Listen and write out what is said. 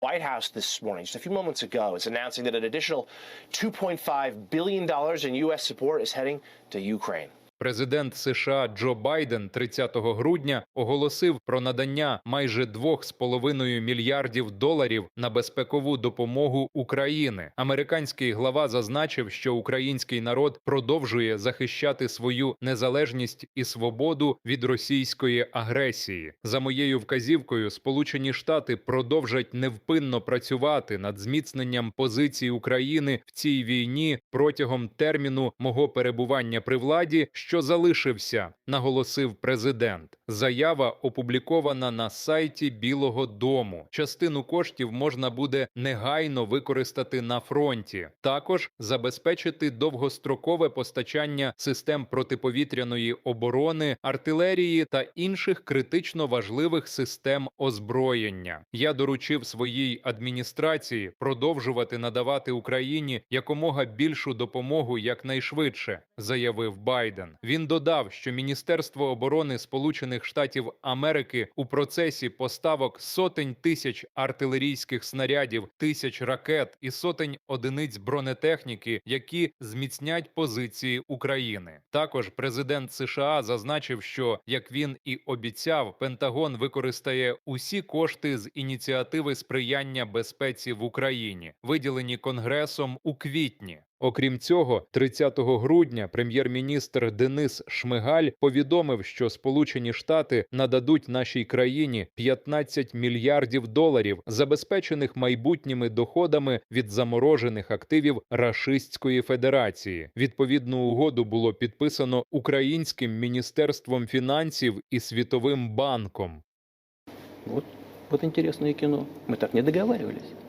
White House this morning, just a few moments ago, is announcing that an additional $2.5 billion in U.S. support is heading to Ukraine. Президент США Джо Байден 30 грудня оголосив про надання майже 2,5 мільярдів доларів на безпекову допомогу України. Американський глава зазначив, що український народ продовжує захищати свою незалежність і свободу від російської агресії. За моєю вказівкою, Сполучені Штати продовжать невпинно працювати над зміцненням позицій України в цій війні протягом терміну мого перебування при владі, що залишився, наголосив президент. Заява опублікована на сайті Білого Дому. Частину коштів можна буде негайно використати на фронті. Також забезпечити довгострокове постачання систем протиповітряної оборони, артилерії та інших критично важливих систем озброєння. Я доручив своїй адміністрації продовжувати надавати Україні якомога більшу допомогу якнайшвидше, заявив Байден. Він додав, що Міністерство оборони Сполучених Штатів Америки у процесі поставок сотень тисяч артилерійських снарядів, тисяч ракет і сотень одиниць бронетехніки, які зміцнять позиції України. Також президент США зазначив, що як він і обіцяв, Пентагон використає усі кошти з ініціативи сприяння безпеці в Україні, виділені Конгресом у квітні. Окрім цього, 30 грудня прем'єр-міністр Денис Шмигаль повідомив, що Сполучені Штати нададуть нашій країні 15 мільярдів доларів, забезпечених майбутніми доходами від заморожених активів Рашистської Федерації. Відповідну угоду було підписано Українським міністерством фінансів і Світовим банком. Вот, вот интересное кино. Мы так не договаривались.